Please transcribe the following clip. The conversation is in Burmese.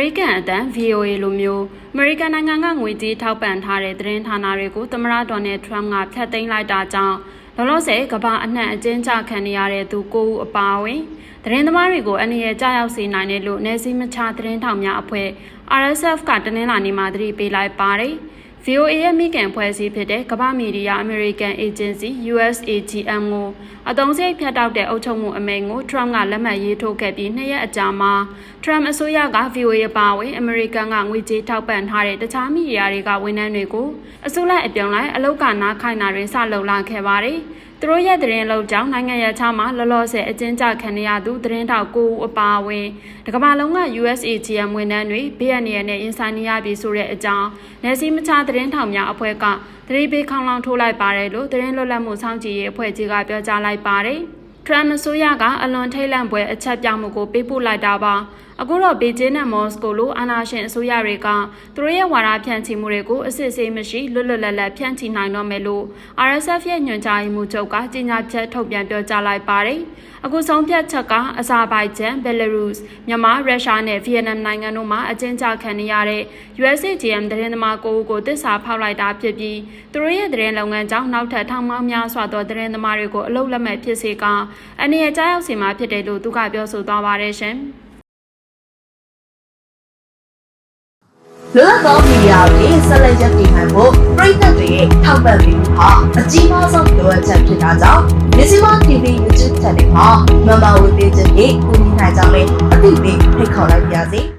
ရိကန်အတန် VOA လိုမျိုးအမေရိကန်နိုင်ငံကငွေကြေးထောက်ပံ့ထားတဲ့သတင်းဌာနတွေကိုသမ္မတဒေါ်နယ်ထရမ့်ကဖျက်သိမ်းလိုက်တာကြောင့်လောလောဆယ်ကမ္ဘာအနှံ့အကျဉ်းချခံနေရတဲ့သူကိုဦးအပါအဝင်သတင်းသမားတွေကိုအနေနဲ့ကြားရောက်စေနိုင်တယ်လို့နေစည်းမချသတင်းထောက်များအဖွဲ့ RSF ကတနင်္လာနေ့မှာသတိပေးလိုက်ပါတယ်။ VOA ရဲ့မိခင်ဖွဲ့စည်းဖြစ်တဲ့ကမ္ဘာမီဒီယာ American Agency USAGM ကိုအတုံးစိတ်ဖြတ်တောက်တဲ့အုပ်ချုပ်မှုအမိန့်ကို Trump ကလက်မှတ်ရေးထိုးခဲ့ပြီးနှစ်ရက်အကြာမှာ Trump အစိုးရက VOA အပါအဝင် American ကငွေကြေးထောက်ပံ့ထားတဲ့တခြားမီဒီယာတွေကဝန်ထမ်းတွေကိုအစိုးရအပြုံလိုက်အလုတ်ကနားခိုင်းတာတွေစလုပ်လာခဲ့ပါတယ်။ သူတို့ရဲ့သတင်းလောက်ကြောင့်နိုင်ငံရခြားမှာလောလောဆယ်အကျဉ်းချခံရသူသတင်းတောက်ကိုဦးအပါအဝင်တကမ္ဘာလုံးက USAGM ဝန်ထမ်းတွေဘေးအန္တရာယ်နဲ့ရင်ဆိုင်နေရပြီဆိုတဲ့အကြောင်းနယ်စည်းမခြားသတင်းထောက်များအဖွဲ့ကသတိပေးခေါင်းလောင်းထိုးလိုက်ပါတယ်လို့သတင်းလွတ်လပ်မှုစောင့်ကြည့်ရေးအဖွဲ့ကြီးကပြောကြားလိုက်ပါတယ်။ Trump အစိုးရကအလွန်ထိတ်လန့်ပွဲအချက်ပြောင်းမှုကိုပေးပို့လိုက်တာပါအခုတော့ဘေကျင်းနဲ့မော်စကိုလိုအာဏာရှင်အစိုးရတွေကသူတို့ရဲ့ဝါဒဖြန့်ချီမှုတွေကိုအစစ်အဆေးမရှိလွတ်လွတ်လပ်လပ်ဖြန့်ချီနိုင်တော့မယ်လို့ RSF ရဲ့ညွှန်ကြားရေးမှူးချုပ်ကကြေညာချက်ထုတ်ပြန်ပြောကြားလိုက်ပါတယ် အခုဆုံးဖြတ်ချက်ကအဇာဘိုင်ဂျန်ဘယ်လာရုစ်မြန်မာရုရှားနဲ့ဗီယက်နမ်နိုင်ငံတို့မှာအကျဉ်းချခံနေရတဲ့ USAGM သတင်းသမားကိုကိုတစ္ဆာဖောက်လိုက်တာဖြစ်ပြီးသူတို့ရဲ့သတင်းလုပ်ငန်းကြောင့်နောက်ထပ်ထောင်ပေါင်းများစွာသောသတင်းသမားတွေကိုအလုပ်လက်မဲ့ဖြစ်စေကအနေနဲ့ကြားရောက်စေမှာဖြစ်တယ်လို့သူကပြောဆိုသွားပါတယ်ရှင်။လွတ်လပ်သောမီဒီယာတွေဆက်လက်ရပ်တည်နိုင်ဖို့ပြည်သက်တွေရဲ့ ထောက်ပံ့ပေးမှုဟာအကြီးမားဆုံးလိုအပ်ချက်ဖြစ်တာကြောင့်မြစီမ TV YouTube Channel မှာမမဝေပေးခြင်းဖြင့်ကူညီနိုင်ကြောင်းလည်းအသိပေးဖိတ်ခေါ်လိုက်ပါရစေ။